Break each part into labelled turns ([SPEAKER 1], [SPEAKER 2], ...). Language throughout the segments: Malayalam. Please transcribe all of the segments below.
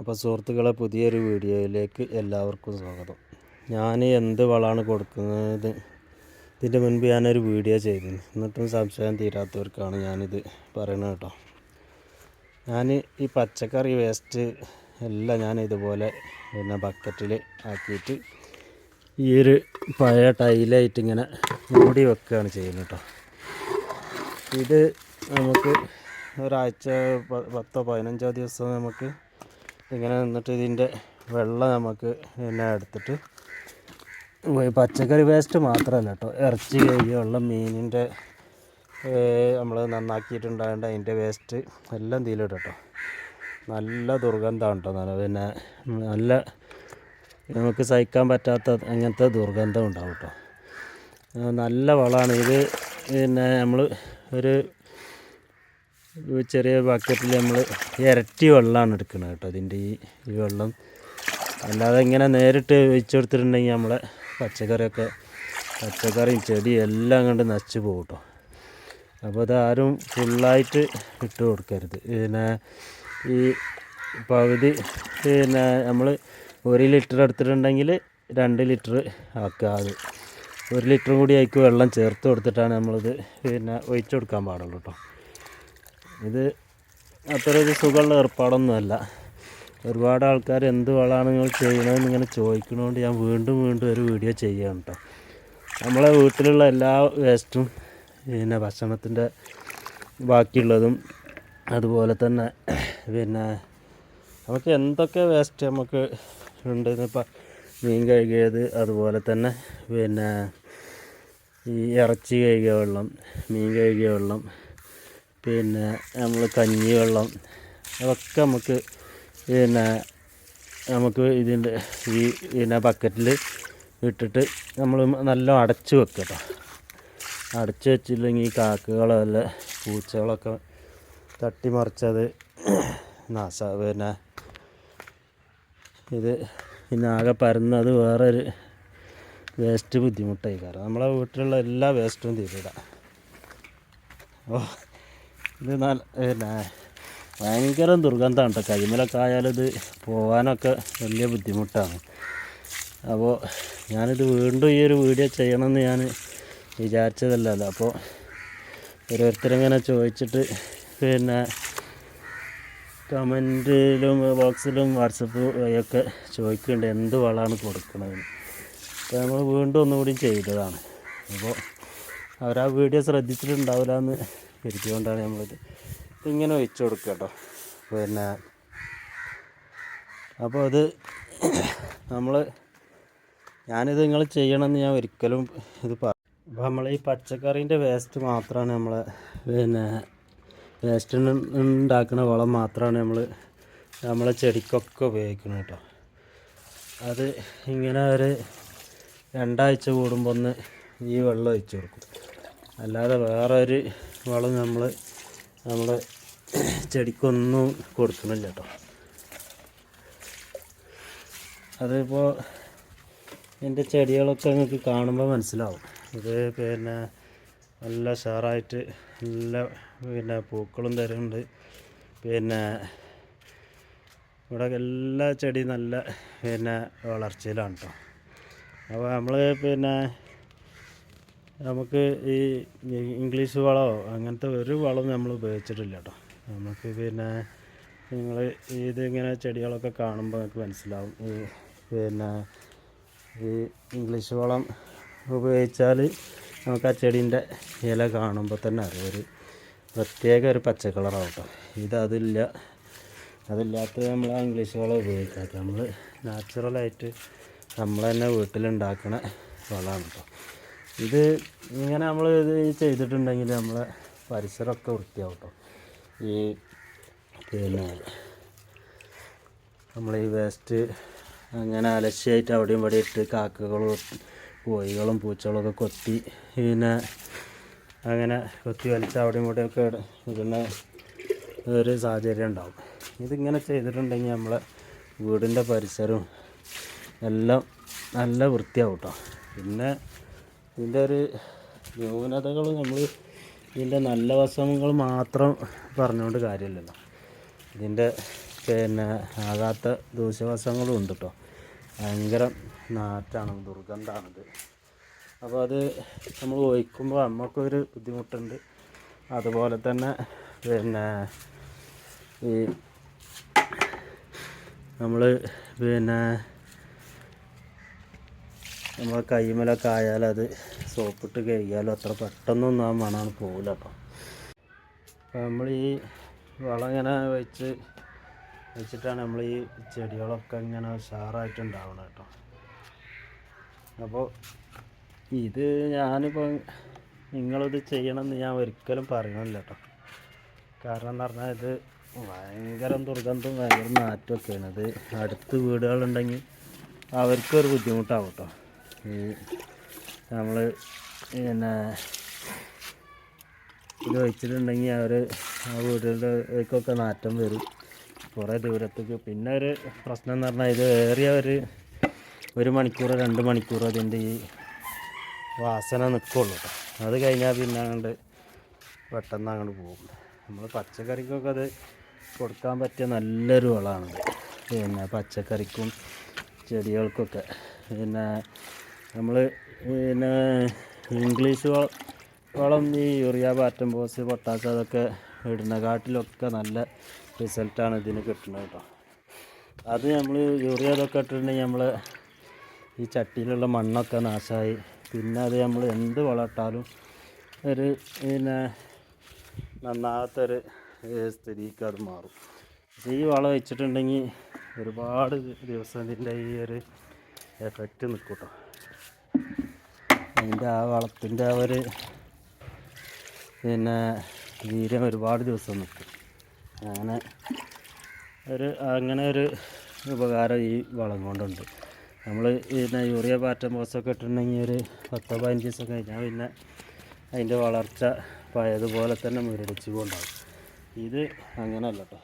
[SPEAKER 1] അപ്പോൾ സുഹൃത്തുക്കളെ പുതിയൊരു വീഡിയോയിലേക്ക് എല്ലാവർക്കും സ്വാഗതം. ഞാൻ എന്ത് വളമാണ് കൊടുക്കുന്നത്? ഇതിന്റെ മുൻപ് ഞാനൊരു വീഡിയോ ചെയ്തിരുന്നു. എന്നിട്ടും സംശയം തീരാത്തവർക്കാണ് ഞാനിത് പറയണത് കേട്ടോ. ഞാൻ ഈ പച്ചക്കറി വേസ്റ്റ് എല്ലാം ഞാൻ ഇതുപോലെ പിന്നെ ബക്കറ്റിൽ ആക്കിയിട്ട് ഈ ഒരു പഴയ ടൈലായിട്ട് ഇങ്ങനെ മൂടി വെക്കുകയാണ് ചെയ്യുന്നത് കേട്ടോ. ഇത് നമുക്ക് ഒരാഴ്ച പത്തോ പതിനഞ്ചോ ദിവസം നമുക്ക് ഇങ്ങനെ നിന്നിട്ട് ഇതിന്റെ വെള്ളം നമുക്ക് പിന്നെ എടുത്തിട്ട് പച്ചക്കറി വേസ്റ്റ് മാത്രമല്ല കേട്ടോ. ഇറച്ചി കഴിയുള്ള മീനിന്റെ നമ്മൾ നന്നാക്കിയിട്ടുണ്ടാകേണ്ട അതിന്റെ വേസ്റ്റ് എല്ലാം ഇതിലിടും കേട്ടോ. നല്ല ദുർഗന്ധമാണ് കേട്ടോ. നല്ല പിന്നെ നല്ല നമുക്ക് സഹിക്കാൻ പറ്റാത്ത അങ്ങനത്തെ ദുർഗന്ധം ഉണ്ടാവും കേട്ടോ. നല്ല വളമാണ്. ഇത് പിന്നെ നമ്മൾ ഒരു ചെറിയ ബക്കറ്റിൽ നമ്മൾ ഇരട്ടി വെള്ളമാണ് എടുക്കുന്നത് കേട്ടോ അതിന്റെ ഈ ഈ വെള്ളം. അല്ലാതെ ഇങ്ങനെ നേരിട്ട് ഒഴിച്ചു കൊടുത്തിട്ടുണ്ടെങ്കിൽ നമ്മളെ പച്ചക്കറിയൊക്കെ പച്ചക്കറിയും ചെടിയും എല്ലാം കണ്ട് നശിച്ചു പോകും കേട്ടോ. അപ്പോൾ ഇതാരും ഫുള്ളായിട്ട് ഇട്ട് കൊടുക്കരുത്. പിന്നെ ഈ പകുതി പിന്നെ നമ്മൾ ഒരു ലിറ്റർ എടുത്തിട്ടുണ്ടെങ്കിൽ രണ്ട് ലിറ്റർ ആക്കുക അത്. ഒരു ലിറ്ററും കൂടി അതിക്ക് വെള്ളം ചേർത്ത് കൊടുത്തിട്ടാണ് നമ്മളിത് പിന്നെ ഒഴിച്ചു കൊടുക്കാൻ പാടുള്ളൂ കേട്ടോ. ഇത് അത്ര ഒരു സുഖമുള്ള ഏർപ്പാടൊന്നുമല്ല. ഒരുപാട് ആൾക്കാർ എന്ത് വളമാണ് നിങ്ങൾ ചെയ്യണമെന്ന് ഇങ്ങനെ ചോദിക്കണോണ്ട് ഞാൻ വീണ്ടും വീണ്ടും ഒരു വീഡിയോ ചെയ്യുകയാണ് കേട്ടോ നമ്മളെ വീട്ടിലുള്ള എല്ലാ വേസ്റ്റും പിന്നെ ഭക്ഷണത്തിന്റെ ബാക്കിയുള്ളതും അതുപോലെ തന്നെ പിന്നെ നമുക്ക് എന്തൊക്കെ വേസ്റ്റ് നമുക്ക് ഉണ്ട്? ഇപ്പം മീൻ കഴുകിയത് അതുപോലെ തന്നെ പിന്നെ ഈ ഇറച്ചി കഴുകിയ വെള്ളം മീൻ കഴുകിയ വെള്ളം പിന്നെ നമ്മൾ കഞ്ഞി വെള്ളം അതൊക്കെ നമുക്ക് പിന്നെ നമുക്ക് ഇതിന്റെ ഈ പിന്നെ ബക്കറ്റിൽ ഇട്ടിട്ട് നമ്മൾ നല്ല അടച്ച് വെക്കുക കേട്ടോ. അടച്ച് വെച്ചില്ലെങ്കിൽ കാക്കകളോ അല്ല പൂച്ചകളൊക്കെ തട്ടിമറിച്ചത് നാശ പിന്നെ ഇത് പിന്നെ ആകെ പരന്നത് വേറൊരു വേസ്റ്റ് ബുദ്ധിമുട്ടായി. കാരണം നമ്മളെ വീട്ടിലുള്ള എല്ലാ വേസ്റ്റും തീരിടാം ഓ ഇത് നല്ല പിന്നെ ഭയങ്കര ദുർഗന്ധമാണ് കേട്ടോ കരിമലൊക്കെ ആയാലിത് പോകാനൊക്കെ വലിയ ബുദ്ധിമുട്ടാണ്. അപ്പോൾ ഞാനിത് വീണ്ടും ഈ ഒരു വീഡിയോ ചെയ്യണമെന്ന് ഞാൻ വിചാരിച്ചതല്ലല്ലോ. അപ്പോൾ ഓരോരുത്തരിങ്ങനെ ചോദിച്ചിട്ട് പിന്നെ കമന്റിലും ബോക്സിലും വാട്സപ്പ് വഴിയൊക്കെ ചോദിക്കുന്നുണ്ട് എന്ത് വളമാണ് കൊടുക്കണതെന്ന്. അപ്പോൾ നമ്മൾ വീണ്ടും ഒന്നുകൂടി ചെയ്തതാണ്. അപ്പോൾ അവർ ആ വീഡിയോ ശ്രദ്ധിച്ചിട്ടുണ്ടാവില്ല എന്ന് കരുതിയോണ്ടാണ് നമ്മളിത് ഇങ്ങനെ ഒഴിച്ചു കൊടുക്കുക കേട്ടോ. പിന്നെ അപ്പോൾ അത് നമ്മൾ ഞാനിത് നിങ്ങൾ ചെയ്യണമെന്ന് ഞാൻ ഒരിക്കലും ഇത് അപ്പോൾ നമ്മൾ ഈ പച്ചക്കറീന്റെ വേസ്റ്റ് മാത്രമാണ് നമ്മൾ പിന്നെ വേസ്റ്റ് ഉണ്ടാക്കുന്ന വളം മാത്രമാണ് നമ്മൾ നമ്മളെ ചെടിക്കൊക്കെ ഉപയോഗിക്കുന്നത് കേട്ടോ. അത് ഇങ്ങനെ ഒരു രണ്ടാഴ്ച കൂടുമ്പോൾ ഒന്ന് ഈ വെള്ളം ഒഴിച്ചു കൊടുക്കും. അല്ലാതെ വേറെ ഒരു വളം നമ്മൾ നമ്മുടെ ചെടിക്കൊന്നും കൊടുക്കുന്നില്ല കേട്ടോ. അതിപ്പോൾ എന്റെ ചെടികളൊക്കെ നിങ്ങൾക്ക് കാണുമ്പോൾ മനസ്സിലാവും. ഇത് പിന്നെ നല്ല ഷാറായിട്ട് നല്ല പിന്നെ പൂക്കളും തരുന്നുണ്ട്. പിന്നെ ഇവിടെ എല്ലാ ചെടി നല്ല പിന്നെ വളർച്ചയിലാണ് കേട്ടോ. അപ്പോൾ നമ്മൾ പിന്നെ നമുക്ക് ഈ ഇംഗ്ലീഷ് വളമോ അങ്ങനത്തെ ഒരു വളവും നമ്മൾ ഉപയോഗിച്ചിട്ടില്ല കേട്ടോ. നമുക്ക് പിന്നെ നിങ്ങൾ ഇതിങ്ങനെ ചെടികളൊക്കെ കാണുമ്പോൾ നമുക്ക് മനസ്സിലാവും. ഈ പിന്നെ ഈ ഇംഗ്ലീഷ് വളം ഉപയോഗിച്ചാൽ നമുക്ക് ആ ചെടീന്റെ ഇല കാണുമ്പോൾ തന്നെ അറിയാം. ഒരു പ്രത്യേക ഒരു പച്ച കളറാവും കേട്ടോ. ഇത് അതില്ല അതില്ലാത്ത നമ്മൾ ആ ഇംഗ്ലീഷ് വളം ഉപയോഗിക്കാത്ത നമ്മൾ നാച്ചുറലായിട്ട് നമ്മൾ തന്നെ വീട്ടിലുണ്ടാക്കണ വളമാണ് കേട്ടോ. ഇത് ഇങ്ങനെ നമ്മൾ ഇത് ചെയ്തിട്ടുണ്ടെങ്കിൽ നമ്മളെ പരിസരമൊക്കെ വൃത്തിയാവും കേട്ടോ ഈ പിന്നെ നമ്മൾ ഈ വേസ്റ്റ് അങ്ങനെ അലശ്യായിട്ട് അവിടെയും ഇവിടെ ഇട്ട് കാക്കകളും കോഴികളും പൂച്ചകളൊക്കെ കൊത്തി പിന്നെ അങ്ങനെ കൊത്തി വലിച്ച് അവിടെയും ഇവിടെയൊക്കെ ഇടുന്ന ഒരു സാഹചര്യം ഉണ്ടാവും. ഇതിങ്ങനെ ചെയ്തിട്ടുണ്ടെങ്കിൽ നമ്മളെ വീടിന്റെ പരിസരവും എല്ലാം നല്ല വൃത്തിയാവും കേട്ടോ. പിന്നെ ഇതിന്റെ ഒരു ന്യൂനതകൾ നമ്മൾ ഇതിന്റെ നല്ല വശങ്ങൾ മാത്രം പറഞ്ഞുകൊണ്ട് കാര്യമില്ലല്ലോ. ഇതിന്റെ പിന്നെ ആകാത്ത ദൂഷ്യവശങ്ങളും ഉണ്ട് കേട്ടോ. ഭയങ്കര നാറ്റാണ് ദുർഗന്ധമാണിത് അപ്പോൾ അത് നമ്മൾ ഒഴിക്കുമ്പോൾ നമുക്കൊരു ബുദ്ധിമുട്ടുണ്ട്. അതുപോലെ തന്നെ പിന്നെ ഈ നമ്മൾ പിന്നെ നമ്മൾ കൈമലൊക്കെ അത് സോപ്പിട്ട് കഴുകിയാലും അത്ര പെട്ടെന്നൊന്നും ആ മണമാണ് പോകില്ല അപ്പം. നമ്മൾ ഈ വളം ഇങ്ങനെ വെച്ച് വെച്ചിട്ടാണ് നമ്മൾ ഈ ചെടികളൊക്കെ ഇങ്ങനെ ഉഷാറായിട്ടുണ്ടാവണം കേട്ടോ. അപ്പോൾ ഇത് ഞാനിപ്പോൾ നിങ്ങളിത് ചെയ്യണമെന്ന് ഞാൻ ഒരിക്കലും പറയണില്ല കേട്ടോ. കാരണം എന്ന് പറഞ്ഞാൽ ഇത് ഭയങ്കര ദുർഗന്ധം ഭയങ്കര നാറ്റമൊക്കെയാണ് ഇത് അടുത്ത് വീടുകളുണ്ടെങ്കിൽ അവർക്കൊരു ബുദ്ധിമുട്ടാവും കേട്ടോ. നമ്മൾ പിന്നെ ഇത് വെച്ചിട്ടുണ്ടെങ്കിൽ അവർ ആ വീടുകളിലേക്കൊക്കെ നാറ്റം വരും. കുറേ ദൂരത്തേക്ക്. പിന്നെ ഒരു പ്രശ്നം എന്ന് പറഞ്ഞാൽ ഇത് ഏറിയ ഒരു ഒരു മണിക്കൂറോ രണ്ട് മണിക്കൂറോ അതിന്റെ ഈ വാസന നിൽക്കുള്ളൂ അത് കഴിഞ്ഞാൽ പിന്നെ അങ്ങോട്ട് പെട്ടെന്ന് അങ്ങോട്ട് പോകും. നമ്മൾ പച്ചക്കറിക്കൊക്കെ അത് കൊടുക്കാൻ പറ്റിയ നല്ലൊരു വളമാണ്. പിന്നെ പച്ചക്കറിക്കും ചെടികൾക്കൊക്കെ. പിന്നെ നമ്മൾ പിന്നെ ഇംഗ്ലീഷ് വളം ഈ യൂറിയ പാറ്റംബോസ് പൊട്ടാസ് അതൊക്കെ ഇടുന്നകാട്ടിലൊക്കെ നല്ല റിസൾട്ടാണ് ഇതിന് കിട്ടുന്നത് കേട്ടോ. അത് നമ്മൾ യൂറിയ അതൊക്കെ ഇട്ടിട്ടുണ്ടെങ്കിൽ നമ്മൾ ഈ ചട്ടിയിലുള്ള മണ്ണൊക്കെ നാശമായി. പിന്നെ അത് നമ്മൾ എന്ത് വളട്ടാലും ഒരു പിന്നെ നന്നാകാത്തൊരു ഏഹ്, സ്ഥിതിക്ക് അത് മാറും. ഈ വളം വെച്ചിട്ടുണ്ടെങ്കിൽ ഒരുപാട് ദിവസം ഇതിന്റെ ഈ ഒരു എഫക്റ്റ് നിൽക്കും കേട്ടോ. അതിന്റെ ആ വളത്തിന്റെ ആ ഒരു പിന്നെ വീര്യം ഒരുപാട് ദിവസം നിൽക്കും. അങ്ങനെ ഒരു അങ്ങനെ ഒരു ഉപകാരം ഈ വളം കൊണ്ടുണ്ട്. നമ്മൾ പിന്നെ യൂറിയ പാറ്റം ബോസൊക്കെ ഇട്ടിട്ടുണ്ടെങ്കിൽ ഒരു പത്തോ പതിനഞ്ച് ദിവസം കഴിഞ്ഞാൽ പിന്നെ അതിന്റെ വളർച്ച പഴയതുപോലെ തന്നെ മുരടിച്ച് കൊണ്ടാകും ഇത് അങ്ങനെയല്ല കേട്ടോ.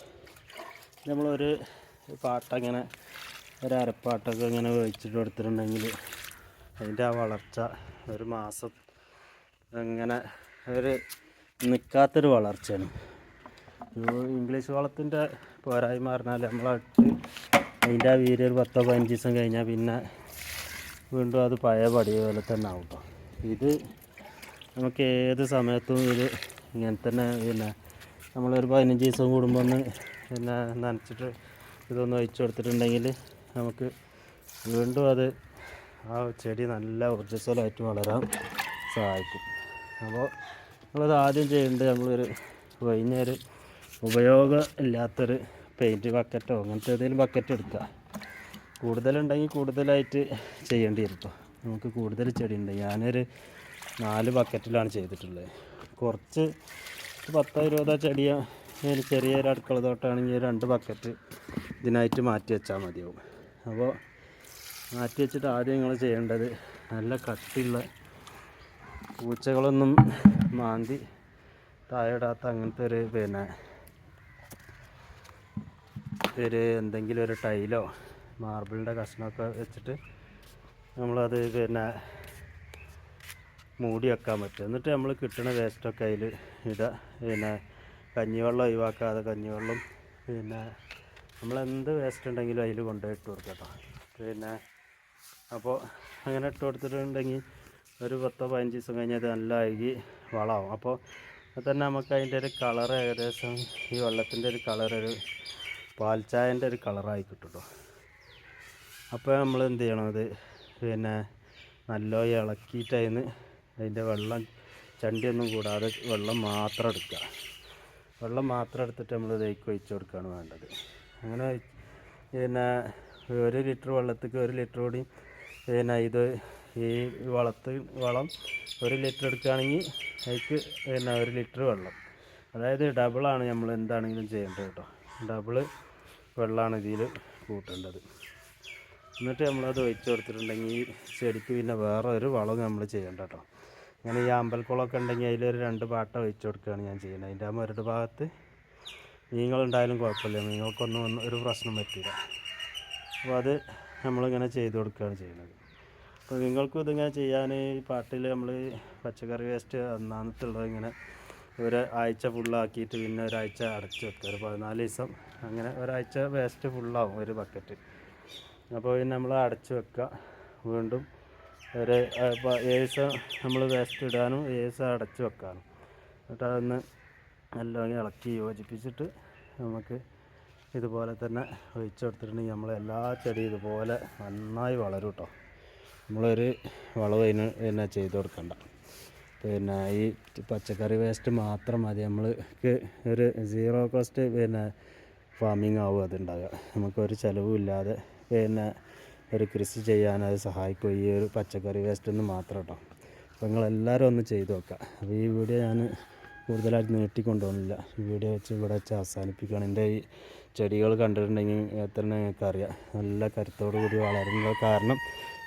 [SPEAKER 1] നമ്മളൊരു പാട്ടങ്ങനെ ഒരു അരപ്പാട്ടൊക്കെ ഇങ്ങനെ വെച്ചിട്ട് കൊടുത്തിട്ടുണ്ടെങ്കിൽ അതിന്റെ ആ വളർച്ച ഒരു മാസം അങ്ങനെ ഒരു നിൽക്കാത്തൊരു വളർച്ചയാണ്. ഇംഗ്ലീഷ് വളത്തിന്റെ പോരായ്മ പറഞ്ഞാൽ നമ്മളട്ട് അതിന്റെ ആ വീര് ഒരു പത്തോ പതിനഞ്ച് ദിവസം കഴിഞ്ഞാൽ പിന്നെ വീണ്ടും അത് പഴയ പടിയ പോലെ തന്നെ ആവും ഇത് നമുക്ക് ഏത് സമയത്തും ഇത് ഇങ്ങനെ തന്നെ പിന്നെ നമ്മളൊരു പതിനഞ്ച് ദിവസം കൂടുമ്പോൾ ഒന്ന് പിന്നെ നനച്ചിട്ട് ഇതൊന്ന് ഒഴിച്ചു കൊടുത്തിട്ടുണ്ടെങ്കിൽ നമുക്ക് വീണ്ടും അത് ആ ചെടി നല്ല ഊർജസ്വലമായിട്ട് വളരാൻ സഹായിക്കും. അപ്പോൾ നമ്മളത് ആദ്യം ചെയ്യേണ്ടത് നമ്മളൊരു വൈകുന്നേരം ഉപയോഗം ഇല്ലാത്തൊരു പെയിന്റ് ബക്കറ്റോ അങ്ങനത്തെ ഏതെങ്കിലും ബക്കറ്റ് എടുക്കുക. കൂടുതലുണ്ടെങ്കിൽ കൂടുതലായിട്ട് ചെയ്യേണ്ടി വരും നമുക്ക് കൂടുതൽ ചെടി ഉണ്ട് ഞാനൊരു നാല് ബക്കറ്റിലാണ് ചെയ്തിട്ടുള്ളത്. കുറച്ച് പത്തോ ഇരുപതോ ചെടിയോ ചെറിയൊരു അടുക്കള തോട്ടമാണെങ്കിൽ രണ്ട് ബക്കറ്റ് ഇതിനായിട്ട് മാറ്റി വെച്ചാൽ മതിയാവും. അപ്പോൾ മാറ്റി വെച്ചിട്ട് ആദ്യം നിങ്ങൾ ചെയ്യേണ്ടത് നല്ല കട്ടിയുള്ള പൂച്ചകളൊന്നും മാന്തി താഴെടാത്ത അങ്ങനത്തെ ഒരു പിന്നെ ഒരു എന്തെങ്കിലും ഒരു ടൈലോ മാർബിളിന്റെ കഷ്ണമൊക്കെ വെച്ചിട്ട് നമ്മളത് പിന്നെ മൂടി വെക്കാൻ പറ്റും. എന്നിട്ട് നമ്മൾ കിട്ടുന്ന വേസ്റ്റൊക്കെ അതിൽ ഇടുക പിന്നെ കഞ്ഞിവെള്ളം ഒഴിവാക്കാതെ കഞ്ഞിവെള്ളം പിന്നെ നമ്മളെന്ത് വേസ്റ്റ് ഉണ്ടെങ്കിലും അതിൽ കൊണ്ടുപോയിട്ട് കൊടുക്കാം കേട്ടോ. പിന്നെ അപ്പോൾ അങ്ങനെ ഇട്ട് കൊടുത്തിട്ടുണ്ടെങ്കിൽ ഒരു പത്തോ പതിനഞ്ച് ദിവസം കഴിഞ്ഞാൽ അത് നല്ല അഴുകി വളമാവും. അപ്പോൾ തന്നെ നമുക്ക് അതിന്റെ ഒരു കളർ ഏകദേശം ഈ വെള്ളത്തിന്റെ ഒരു കളർ ഒരു പാൽച്ചായന്റെ ഒരു കളറായി കിട്ടും കേട്ടോ അപ്പോൾ നമ്മൾ എന്ത് ചെയ്യണം? അത് പിന്നെ നല്ല ഇളക്കിയിട്ടതിന് അതിന്റെ വെള്ളം ചണ്ടിയൊന്നും കൂടാതെ വെള്ളം മാത്രം എടുക്കുക. വെള്ളം മാത്രം എടുത്തിട്ട് നമ്മൾ ഇതേക്ക് ഒഴിച്ച് കൊടുക്കുകയാണ് വേണ്ടത്. അങ്ങനെ പിന്നെ ഒരു ലിറ്റർ വെള്ളത്തേക്ക് ഒരു ലിറ്റർ കൂടി പിന്നെ ഇത് ഈ വളത്ത് വളം ഒരു ലിറ്റർ എടുക്കുകയാണെങ്കിൽ അതിക്ക് പിന്നെ ഒരു ലിറ്റർ വെള്ളം. അതായത് ഡബിളാണ് നമ്മൾ എന്താണെങ്കിലും ചെയ്യേണ്ടത് കേട്ടോ. ഡബിൾ വെള്ളമാണ് ഇതിൽ കൂട്ടേണ്ടത്. എന്നിട്ട് നമ്മളത് ഒഴിച്ചു കൊടുത്തിട്ടുണ്ടെങ്കിൽ ചെടിക്ക് പിന്നെ വേറെ ഒരു വളം നമ്മൾ ചെയ്യേണ്ട കേട്ടോ. അങ്ങനെ ഈ അമ്പൽക്കുളമൊക്കെ ഉണ്ടെങ്കിൽ അതിലൊരു രണ്ട് പാട്ട ഒഴിച്ചു കൊടുക്കുകയാണ് ഞാൻ ചെയ്യുന്നത്. അതിന്റെ ആ മരട് ഭാഗത്ത് മീനുകളുണ്ടായാലും കുഴപ്പമില്ല. മീനുകൾക്കൊന്നും ഒരു പ്രശ്നം പറ്റില്ല. അപ്പോൾ അത് നമ്മളിങ്ങനെ ചെയ്ത് കൊടുക്കുകയാണ് ചെയ്യുന്നത്. അപ്പോൾ നിങ്ങൾക്കും ഇതിങ്ങനെ ചെയ്യാൻ ഈ പാട്ടിൽ നമ്മൾ പച്ചക്കറി വേസ്റ്റ് അന്നാന്നത്തുള്ളത് ഇങ്ങനെ ഒരു ആഴ്ച ഫുള്ളാക്കിയിട്ട് പിന്നെ ഒരാഴ്ച അടച്ച് വെക്കുക. ഒരു പതിനാല് ദിവസം അങ്ങനെ ഒരാഴ്ച വേസ്റ്റ് ഫുള്ളാവും ഒരു ബക്കറ്റ്. അപ്പോൾ പിന്നെ നമ്മൾ അടച്ച് വെക്കുക. വീണ്ടും ഒരു ഏഴ് ദിവസം നമ്മൾ വേസ്റ്റ് ഇടാനും ഏഴ് ദിവസം അടച്ച് വെക്കാനും. എന്നിട്ട് അതൊന്ന് നല്ലോണം ഇളക്കി യോജിപ്പിച്ചിട്ട് നമുക്ക് ഇതുപോലെ തന്നെ ഒഴിച്ചു കൊടുത്തിട്ടുണ്ടെങ്കിൽ നമ്മൾ എല്ലാ ചെടിയും ഇതുപോലെ നന്നായി വളരും കേട്ടോ നമ്മളൊരു വളവ് അതിന് പിന്നെ ചെയ്ത് കൊടുക്കണ്ട. പിന്നെ ഈ പച്ചക്കറി വേസ്റ്റ് മാത്രം മതി. നമ്മൾക്ക് ഒരു സീറോ കോസ്റ്റ് പിന്നെ ഫാമിംഗ് ആവും അതുണ്ടാകുക നമുക്കൊരു ചിലവും ഇല്ലാതെ പിന്നെ ഒരു കൃഷി ചെയ്യാൻ അത് സഹായിക്കും ഈ ഒരു പച്ചക്കറി വേസ്റ്റ് ഒന്ന് മാത്രം കേട്ടോ അപ്പോൾ നിങ്ങളെല്ലാവരും ഒന്ന് ചെയ്ത് നോക്കുക. അപ്പോൾ ഈ വീഡിയോ ഞാൻ കൂടുതലായിട്ട് നീട്ടിക്കൊണ്ടുപോകുന്നില്ല. ഈ വീഡിയോ വെച്ച് ഇവിടെ വെച്ച് അവസാനിപ്പിക്കുകയാണ്. എന്റെ ഈ ചെടികൾ കണ്ടിട്ടുണ്ടെങ്കിൽ എത്ര നിങ്ങൾക്ക് അറിയാം നല്ല കരുത്തോടു കൂടി വളരുന്നത് കാരണം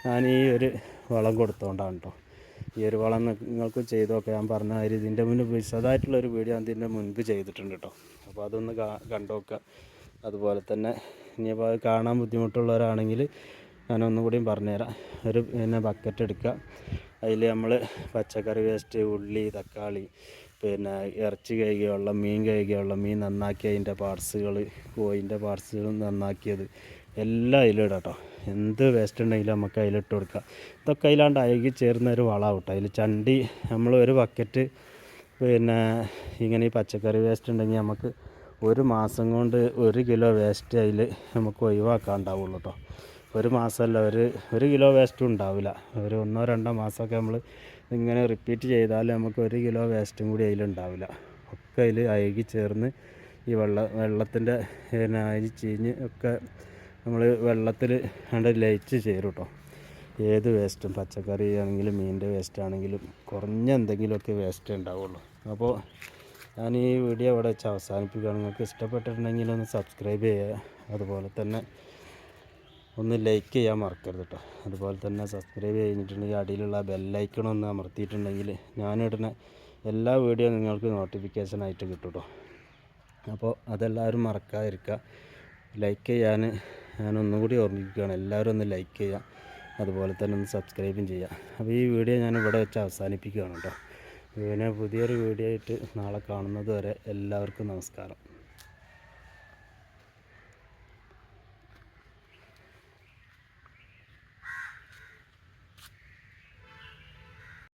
[SPEAKER 1] ഞാൻ ഈ ഒരു വളം കൊടുത്തോണ്ടാണ് കേട്ടോ ഈ ഒരു വളം നിങ്ങൾക്ക് ചെയ്ത് നോക്കാം ഞാൻ പറഞ്ഞ കാര്യം ഇതിന്റെ മുന്നേ വിശദമായിട്ടുള്ളൊരു വീഡിയോ ഞാൻ ഇതിന്റെ മുൻപ് ചെയ്തിട്ടുണ്ട് കേട്ടോ അപ്പോൾ അതൊന്ന് കണ്ടു നോക്കുക അതുപോലെ തന്നെ ഇനിയിപ്പോൾ അത് കാണാൻ ബുദ്ധിമുട്ടുള്ളവരാണെങ്കിൽ ഞാനൊന്നും ഒന്നുകൂടിയും പറഞ്ഞുതരാം. ഒരു പിന്നെ ബക്കറ്റ് എടുക്കുക. അതിൽ നമ്മൾ പച്ചക്കറി വേസ്റ്റ് ഉള്ളി തക്കാളി പിന്നെ ഇറച്ചി കഴുകിയുള്ള മീൻ കഴുകിയുള്ള മീൻ നന്നാക്കി അതിന്റെ പാർട്സുകൾ കോയിന്റെ പാർട്സുകൾ നന്നാക്കിയത് എല്ലാം അതിലിടാം കേട്ടോ എന്ത് വേസ്റ്റ് ഉണ്ടെങ്കിലും നമുക്ക് അതിലിട്ട് കൊടുക്കാം. ഇതൊക്കെ അതിലാണ്ട് അഴുകി ചേർന്ന ഒരു വളമാണ് കേട്ടോ അതിൽ ചണ്ടി നമ്മൾ ഒരു ബക്കറ്റ് പിന്നെ ഇങ്ങനെ ഈ പച്ചക്കറി വേസ്റ്റ് ഉണ്ടെങ്കിൽ നമുക്ക് ഒരു മാസം കൊണ്ട് ഒരു കിലോ വേസ്റ്റ് അതിൽ നമുക്ക് ഒഴിവാക്കാൻ ഉണ്ടാവുള്ളൂ കേട്ടോ ഒരു മാസമല്ല ഒരു ഒരു കിലോ വേസ്റ്റും ഉണ്ടാവില്ല. ഒരു ഒന്നോ രണ്ടോ മാസമൊക്കെ നമ്മൾ ഇങ്ങനെ റിപ്പീറ്റ് ചെയ്താൽ നമുക്ക് ഒരു കിലോ വേസ്റ്റും കൂടി അതിലുണ്ടാവില്ല. ഒക്കെ അതിൽ അഴുകി ചേർന്ന് ഈ വെള്ള വെള്ളത്തിന്റെ പിന്നെ അരി ചീഞ്ഞ് ഒക്കെ നമ്മൾ വെള്ളത്തിൽ കണ്ട് ലയിച്ച് ചേരും കേട്ടോ ഏത് വേസ്റ്റും പച്ചക്കറി ആണെങ്കിലും മീനിന്റെ വേസ്റ്റ് ആണെങ്കിലും കുറഞ്ഞ എന്തെങ്കിലുമൊക്കെ വേസ്റ്റ് ഉണ്ടാവുള്ളൂ. അപ്പോൾ ഞാൻ ഈ വീഡിയോ ഇവിടെ വെച്ച് അവസാനിപ്പിക്കുകയാണ്. നിങ്ങൾക്ക് ഇഷ്ടപ്പെട്ടിട്ടുണ്ടെങ്കിൽ ഒന്ന് സബ്സ്ക്രൈബ് ചെയ്യുക. അതുപോലെ തന്നെ ഒന്ന് ലൈക്ക് ചെയ്യാൻ മറക്കരുത് കേട്ടോ അതുപോലെ തന്നെ സബ്സ്ക്രൈബ് ചെയ്തിട്ടുണ്ടെങ്കിൽ അടിയിലുള്ള ബെല്ലൈക്കൺ ഒന്ന് അമർത്തിയിട്ടുണ്ടെങ്കിൽ ഞാനിടുന്ന എല്ലാ വീഡിയോ നിങ്ങൾക്ക് നോട്ടിഫിക്കേഷൻ ആയിട്ട് കിട്ടും കേട്ടോ അപ്പോൾ അതെല്ലാവരും മറക്കാതിരിക്കുക ലൈക്ക് ചെയ്യാൻ ഞാൻ ഒന്നും കൂടി ഓർമ്മിപ്പിക്കുകയാണ് എല്ലാവരും ഒന്ന് ലൈക്ക് ചെയ്യുക അതുപോലെ തന്നെ ഒന്ന് സബ്സ്ക്രൈബും ചെയ്യുക അപ്പോൾ ഈ വീഡിയോ ഞാൻ ഇവിടെ വെച്ച് അവസാനിപ്പിക്കുകയാണ് കേട്ടോ പിന്നെ പുതിയൊരു വീഡിയോ ആയിട്ട് നാളെ കാണുന്നത് വരെ എല്ലാവർക്കും നമസ്കാരം.